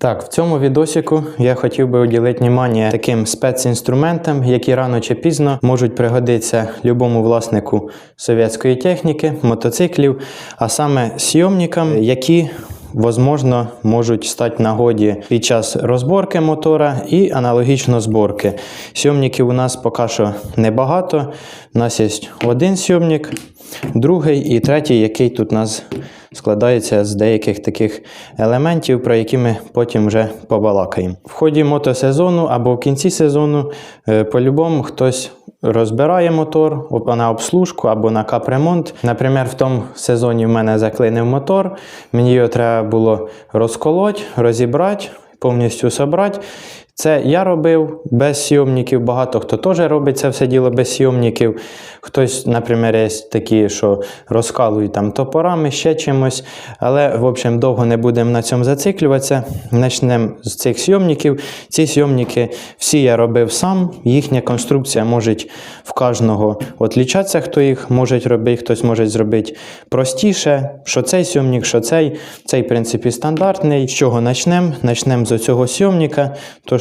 Так, в цьому відосику я хотів би уділити увагу таким спецінструментам, які рано чи пізно можуть пригодитися любому власнику совєтської техніки, мотоциклів, а саме сйомникам, які Возможно, можуть стати нагоді під час розборки мотора і аналогічно зборки. Сйомників у нас поки що небагато. У нас є один сйомник, другий і третій, який тут у нас складається з деяких таких елементів, про які ми потім вже побалакаємо. В ході мотосезону або в кінці сезону, е, по-любому, хтось розбирає мотор на обслужку або на капремонт. Наприклад, в тому сезоні в мене заклинив мотор, мені його треба було розколоть, розібрати, повністю собрати. Це я робив без сйомників, багато хто теж робить це все діло без сйомників. Хтось, наприклад, є такі, що розкалують там топорами, ще чимось. Але, в общем, довго не будемо на цьому зациклюватися. Почнемо з цих сйомників. Ці сйомники всі я робив сам. Їхня конструкція може в кожного отлічатися, хто їх може робити, хтось може зробити простіше. Що цей сйомник, що цей. Цей, в принципі, стандартний. З чого почнемо? Почнемо з цього сйомника.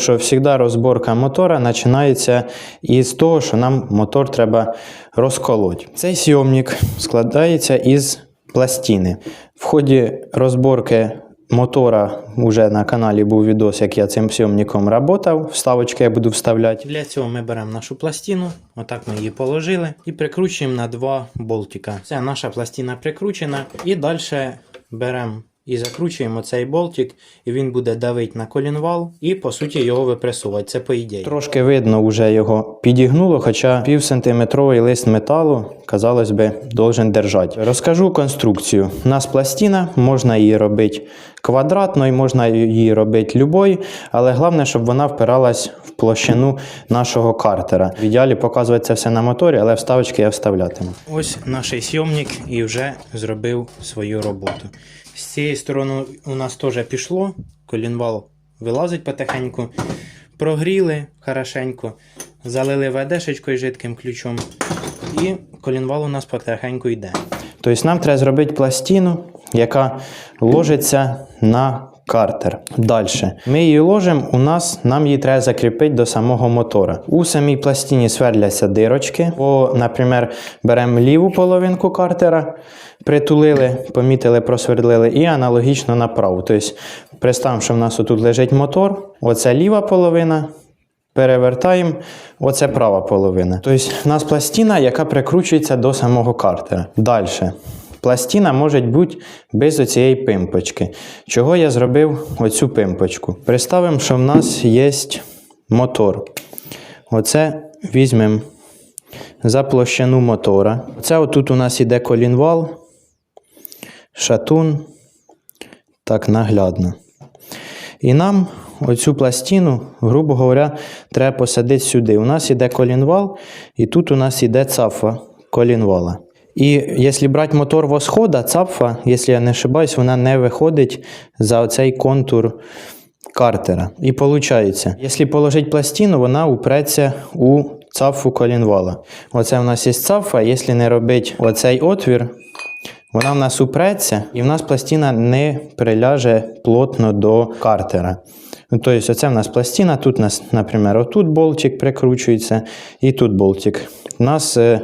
Що завжди розборка мотора починається із того, що нам мотор треба розколоть. Цей сйомник складається із пластини. В ході розборки мотора вже на каналі був відос, як я цим сйомником працював. Вставочки я буду вставляти. Для цього ми беремо нашу пластину, отак ми її положили і прикручуємо на два болтика. Все, наша пластина прикручена. І далі беремо і закручуємо цей болтик, і він буде давити на колінвал і по суті його випресувати. Це по ідеї. Трошки видно, вже його підігнуло, хоча півсантиметровий лист металу, казалось би, должен держати. Розкажу конструкцію. У нас пластина, можна її робити квадратною, можна її робити любою, але головне, щоб вона впиралась в площину нашого картера. В ідеалі показувати це все на моторі, але вставочки я вставлятиму. Ось наш сйомник і вже зробив свою роботу. З цієї сторони у нас теж пішло, колінвал вилазить потихеньку. Прогріли хорошенько, залили ведешечкою жидким ключом, і колінвал у нас потихеньку йде. Тобто нам треба зробити пластину, яка ложиться на картер. Далі. Ми її ложимо, у нас нам її треба закріпити до самого мотора. У самій пластині сверляться дирочки. О, наприклад, беремо ліву половинку картера, притулили, помітили, просвердлили, і аналогічно направо. Тобто, представимо, що в нас отут лежить мотор, оце ліва половина. Перевертаємо, оце права половина. Тобто, у нас пластина, яка прикручується до самого картера. Далі. Пластина може бути без оцієї пимпочки. Чого я зробив оцю пимпочку? Представимо, що в нас є мотор. Оце візьмемо за площину мотора. Це отут у нас іде колінвал, шатун. Так наглядно. І нам оцю пластину, грубо говоря, треба посадити сюди. У нас іде колінвал, і тут у нас іде цафа колінвала. І якщо брати мотор восхода, цапфа, якщо я не ошибаюсь, вона не виходить за оцей контур картера. І виходить, якщо положити пластину, вона упреться у цафу колінвала. Оце у нас є цафа, якщо не робити оцей отвір, вона в нас упреться, і в нас пластина не приляже плотно до картера. Тобто, оце в нас пластина, тут у нас, наприклад, отут болтик прикручується, і тут болтик. У нас е,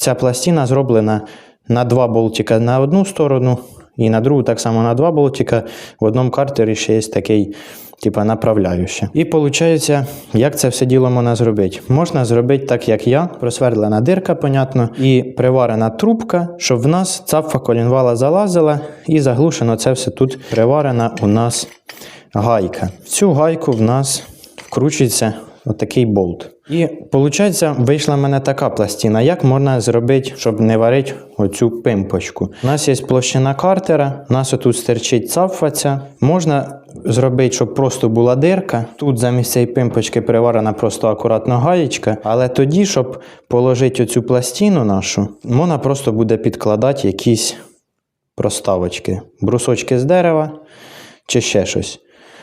ця пластина зроблена на два болтика на одну сторону, і на другу так само на два болтика. В одному картері ще є такий, типа, направляючий. І виходить, як це все діло можна зробити? Можна зробити так, як я, просвердлена дирка, понятно, і приварена трубка, щоб в нас цапфа колінвала залазила, і заглушено це все тут приварена у нас гайка. Цю гайку в нас вкручується отакий болт. І виходить, вийшла в мене така пластина. Як можна зробити, щоб не варити оцю пимпочку? У нас є площина картера, у нас отут стерчить цапфа. Можна зробити, щоб просто була дирка. Тут замість цієї пимпочки приварена просто акуратно гаєчка. Але тоді, щоб положити оцю пластину нашу, можна просто буде підкладати якісь проставочки, брусочки з дерева чи ще щось.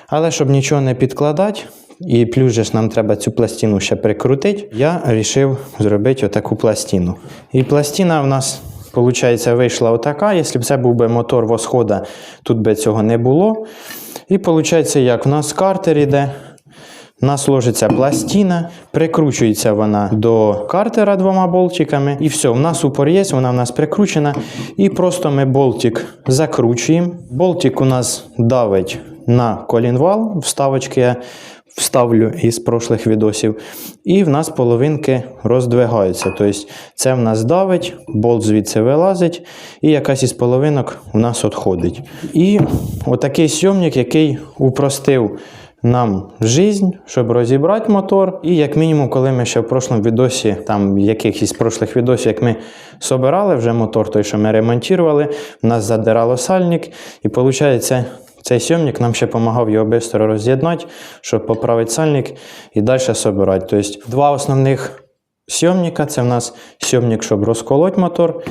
Але щоб нічого не підкладати, і плюс же ж нам треба цю пластину ще прикрутити, я вирішив зробити отаку пластину. І пластина в нас Получається, вийшла отака. Якщо б це був би мотор восхода, тут би цього не було. І виходить, як у нас картер іде. У нас ложиться пластина, прикручується вона до картера двома болтиками. І все, у нас упор є, вона в нас прикручена. І просто ми болтик закручуємо. Болтик у нас давить на колінвал. Вставочки я вставлю із прошлих відосів. І в нас половинки роздвигаються. Тобто це в нас давить, болт звідси вилазить, і якась із половинок у нас відходить. І отакий сйомник, який упростив нам жизнь, щоб розібрати мотор. І як мінімум, коли ми ще в прошлому відосі, там в якихось прошлих відосів, як ми собирали вже мотор, той, що ми ремонтували, в нас задирало сальник, і виходить. Цей сйомник нам ще допомагав його швидко роз'єднати, щоб поправити сальник і далі собирати. Тобто два основних сйомника це в нас сйомник, щоб розколоти мотор.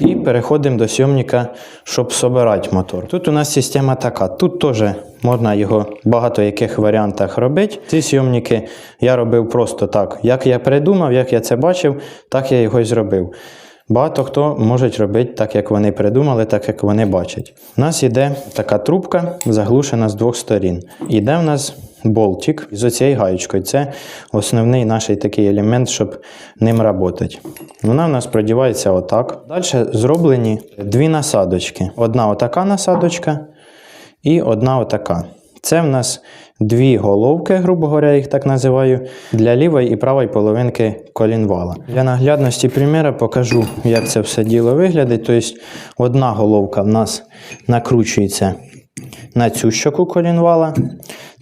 І переходимо до сйомника, щоб собирати мотор. Тут у нас система така. Тут теж можна його багато яких варіантах робити. Ці сйомники я робив просто так. Як я придумав, як я це бачив, так я його і зробив. Багато хто може робити так, як вони придумали, так як вони бачать. У нас йде така трубка, заглушена з двох сторін. Іде в нас болтик з оцією гаєчкою. Це основний наш такий елемент, щоб ним працювати. Вона в нас продівається отак. Далі зроблені дві насадочки. Одна отака насадочка і одна отака. Це в нас дві головки, грубо говоря, їх так називаю, для лівої і правої половинки колінвала. Для наглядності приміра покажу, як це все діло виглядить. Тобто одна головка в нас накручується на цю щоку колінвала.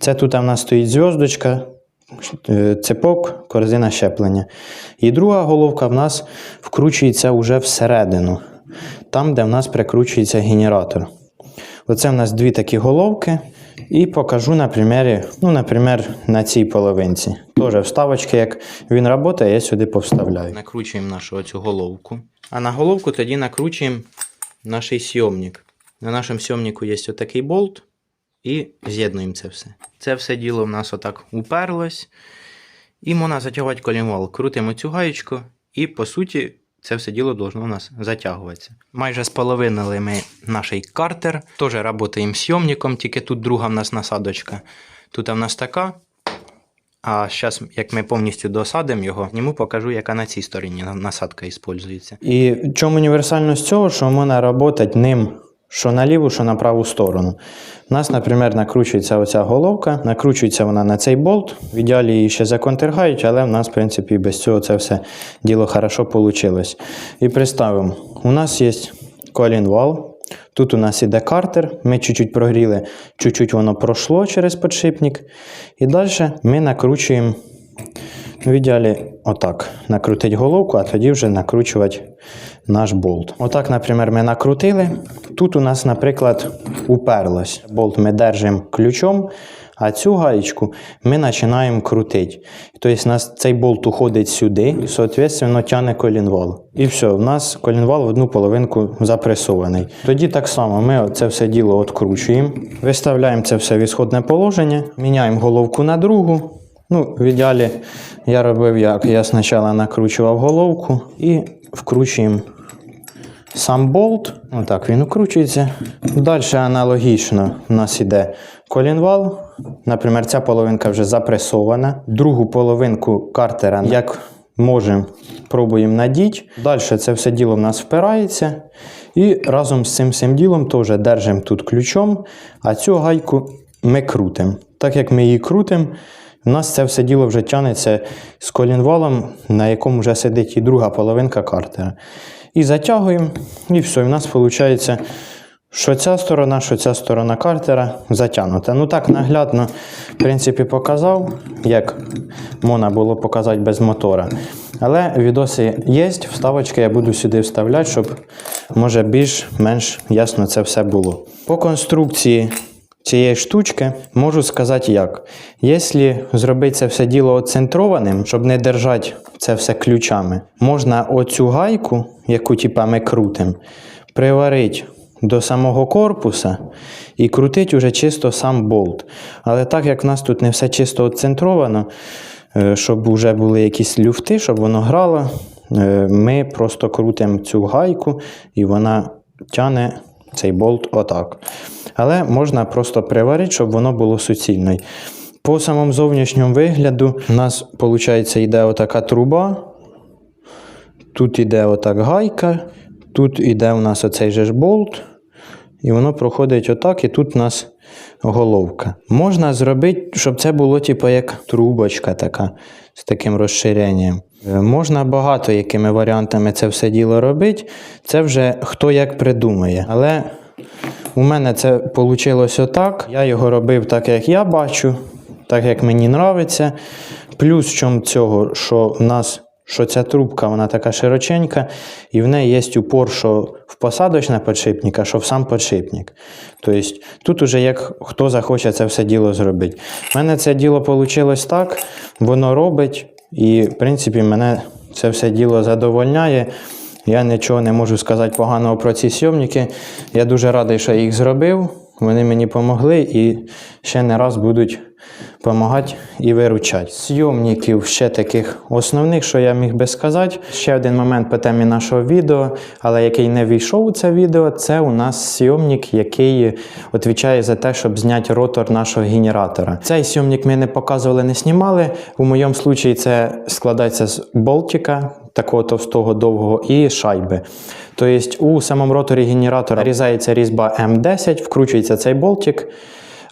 Це тут в нас стоїть зв'язочка, е, цепок, корзина щеплення. І друга головка в нас вкручується вже всередину, там, де в нас прикручується генератор. Оце в нас дві такі головки. І покажу на примері, ну, наприклад, на цій половинці. Теж вставочки, як він працює, я сюди повставляю. Накручуємо нашу оцю головку. А на головку тоді накручуємо наш сйомник. На нашому сйомнику є отакий болт. І з'єднуємо це все. Це все діло в нас отак уперлось. І можна затягувати колінвал. Крутимо цю гаєчку, і по суті це все діло должно у нас затягуватися. Майже споловинили ми наш картер. Теж працюємо сйомником, тільки тут друга в нас насадочка. Тут в нас така. А зараз, як ми повністю досадимо його, йому покажу, яка на цій стороні насадка використовується. І чому універсальність цього, що можна працювати ним що на ліву, що на праву сторону. У нас, наприклад, накручується оця головка, накручується вона на цей болт. В ідеалі її ще законтергають, але в нас, в принципі, без цього це все діло хорошо вийшло. І представимо, у нас є колінвал. Тут у нас іде картер, ми чуть-чуть прогріли, чуть-чуть воно пройшло через подшипник. І далі ми накручуємо в ідеалі отак. Накрутити головку, а тоді вже накручувати наш болт. Отак, наприклад, ми накрутили. Тут у нас, наприклад, уперлось. Болт ми держимо ключом, а цю гаєчку ми починаємо крутити. Тобто, у нас цей болт уходить сюди і, соответственно, тягне колінвал. І все, у нас колінвал в одну половинку запресований. Тоді так само ми це все діло відкручуємо, виставляємо це все в ісходне положення, міняємо головку на другу. Ну, В ідеалі я робив як. Я спочатку накручував головку і вкручуємо сам болт. Отак він укручується. Далі аналогічно у нас іде колінвал. Наприклад, ця половинка вже запресована. Другу половинку картера, як можемо, пробуємо надіти. Далі це все діло в нас впирається. І разом з цим всім ділом теж держимо тут ключом, а цю гайку ми крутимо. Так як ми її крутимо, у нас це все діло вже тягнеться з колінвалом, на якому вже сидить і друга половинка картера. І затягуємо, і все. І в нас виходить, що ця сторона, що ця сторона картера затягнута. Ну так наглядно, в принципі, показав, як можна було показати без мотора. Але відоси є, вставочки я буду сюди вставляти, щоб може більш-менш ясно це все було. По конструкції цієї штучки можу сказати як. Якщо зробити це все діло оцентрованим, щоб не держати це все ключами, можна оцю гайку, яку типа ми крутимо, приварити до самого корпуса і крутити вже чисто сам болт. Але так як в нас тут не все чисто оцентровано, е, щоб вже були якісь люфти, щоб воно грало. е, ми просто крутимо цю гайку і вона тяне цей болт отак. Але можна просто приварити, щоб воно було суцільною. По самому зовнішньому вигляду у нас, виходить, йде отака труба. Тут іде отак гайка, тут іде у нас оцей же ж болт, і воно проходить отак, і тут у нас головка. Можна зробити, щоб це було типу, як трубочка така з таким розширенням. Е, Можна багато якими варіантами це все діло робити. Це вже хто як придумає. Але у мене це вийшло отак. Я його робив так, як я бачу, так як мені подобається. Плюс в чому цього, що в нас що ця трубка вона така широченька, і в неї є упор, що в посадочний подшипник, а що в сам подшипник. Тобто тут уже як хто захоче це все діло зробити. У мене це діло вийшло так, воно робить, і в принципі мене це все діло задовольняє. Я нічого не можу сказати поганого про ці сйомники. Я дуже радий, що їх зробив. Вони мені допомогли і ще не раз будуть допомагати і виручати. Сйомників ще таких основних, що я міг би сказати. Ще один момент по темі нашого відео, але який не війшов у це відео, це у нас сйомник, який відповідає за те, щоб зняти ротор нашого генератора. Цей сйомник ми не показували, не знімали. У моєму випадку це складається з болтика, такого товстого довгого, і шайби. Тобто у самому роторі генератора різається різьба М10, вкручується цей болтик,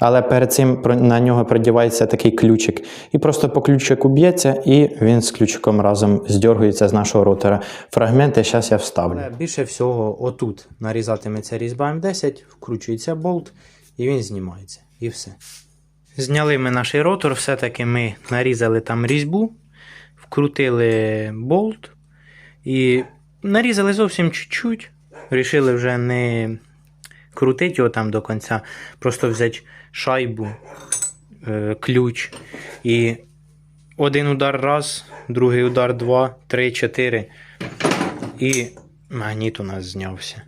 але перед цим на нього продівається такий ключик. І просто по ключику б'ється, і він з ключиком разом здергується з нашого ротора. Фрагменти зараз я вставлю. більше всього, отут нарізатиметься різьба М10, вкручується болт, і він знімається. І все. Зняли ми наш ротор, все-таки ми нарізали там різьбу, вкрутили болт і нарізали зовсім чуть-чуть. Рішили вже не крутити його там до кінця, просто взяти шайбу, е, ключ і один удар раз, другий удар два, три, чотири. І магніт у нас знявся.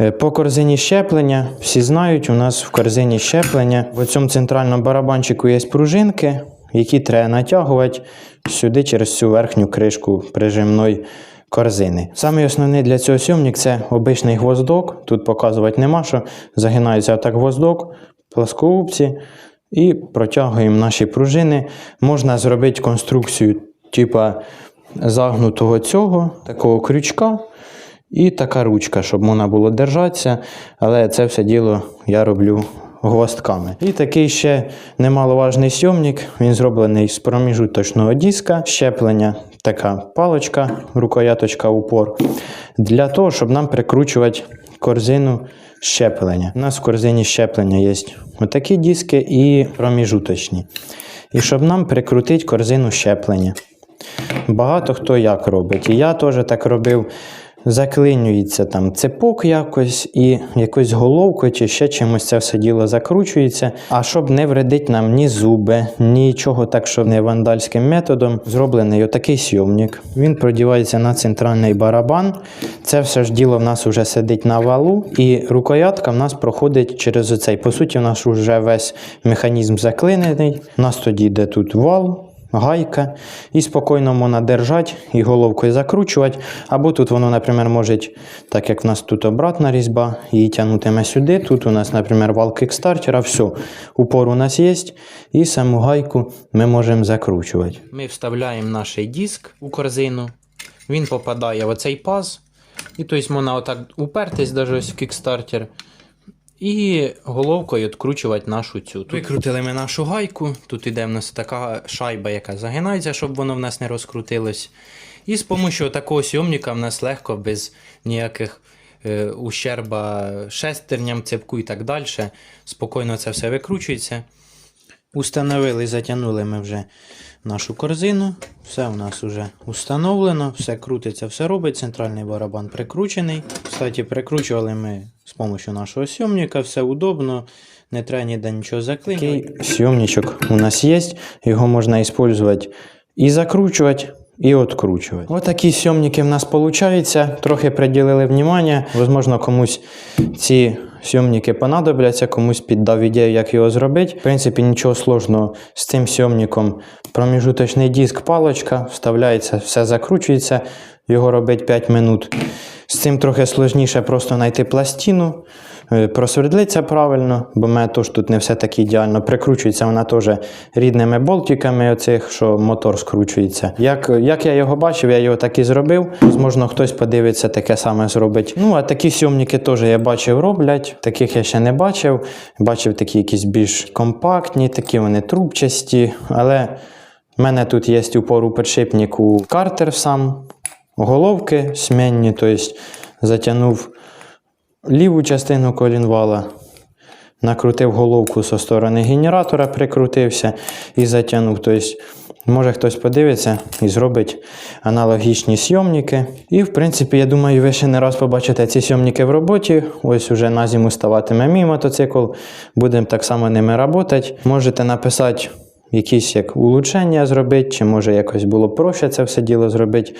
Е, По корзині щеплення, всі знають, у нас в корзині щеплення в цьому центральному барабанчику є пружинки, які треба натягувати сюди через цю верхню кришку прижимної корзини. Самий основний для цього сьомник це обичний гвоздок. Тут показувати нема, що загинається отак гвоздок, плоскогубці і протягуємо наші пружини. Можна зробити конструкцію типа загнутого цього, такого крючка. І така ручка, щоб можна було держатися, але це все діло я роблю гвоздками. І такий ще немаловажний сйомник. Він зроблений з проміжуточного диска, щеплення, така паличка, рукояточка, упор. Для того, щоб нам прикручувати корзину щеплення. У нас в корзині щеплення є отакі диски і проміжуточні. І щоб нам прикрутити корзину щеплення. Багато хто як робить. І я теж так робив. Заклинюється там цепок якось і якось головкою чи ще чимось це все діло закручується. А щоб не вредить нам ні зуби, нічого так, що не вандальським методом, зроблений отакий сйомник. Він продівається на центральний барабан. Це все ж діло в нас вже сидить на валу, і рукоятка в нас проходить через оцей. По суті, у нас вже весь механізм заклинений. У нас тоді йде тут вал гайка, і спокійно можна держати і головкою закручувати. Або тут воно, наприклад, може, так як в нас тут обратна різьба, її тягнутиме сюди. Тут у нас, наприклад, вал кікстартера, все. Упор у нас є, і саму гайку ми можемо закручувати. Ми вставляємо наш диск у корзину, він попадає в оцей паз. І тобто можна отак упертись навіть ось в кікстартер. І головкою відкручувати нашу цю. Тут викрутили ми нашу гайку. Тут іде в нас така шайба, яка загинається, щоб воно в нас не розкрутилось. І з допомогою такого сйомника в нас легко, без ніяких е, ущерба шестерням, цепку і так далі. Спокійно це все викручується. Установили, затягнули ми вже нашу корзину. Все у нас вже установлено, все крутиться, все робить. Центральний барабан прикручений. Кстати, прикручували ми з допомогою нашого сйомника, все удобно, не треба ніде нічого заклинювати. Сйомничок у нас є, його можна використовувати і закручувати. І откручувати. Ось такі сйомники в нас виходять. Трохи приділили внимання. Возможно, комусь ці сйомники понадобляться, комусь піддав ідею, як його зробити. В принципі, нічого сложного з цим сьомніком. Проміжуточний диск, палочка, вставляється, все закручується, його робить 5 минут. З цим трохи сложніше просто знайти пластину, просвердлиться правильно, бо теж тут не все так ідеально. Прикручується вона теж рідними болтиками, оцих, що мотор скручується. Як, як я його бачив, я його так і зробив. Можливо, хтось подивиться, таке саме зробить. Ну, а такі сьомники теж я бачив роблять. Таких я ще не бачив. Бачив такі якісь більш компактні, такі вони трубчасті. Але в мене тут є у пору підшипнику картер сам, головки смінні, тобто затягнув ліву частину колінвала, накрутив головку зі сторони генератора, прикрутився і затягнув. Тобто, може хтось подивиться і зробить аналогічні сйомники. І, в принципі, я думаю, ви ще не раз побачите ці сйомники в роботі. Ось уже на зиму ставатиме мій мотоцикл. Будемо так само ними працювати. Можете написати. Якісь як улучшення зробити, чи може якось було проще це все діло зробити.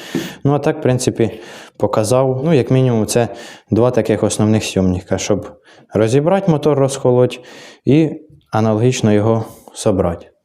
Ну, а так, в принципі, показав, ну, як мінімум, це два таких основних сьомніка, щоб розібрати мотор, розколоть і аналогічно його собрати.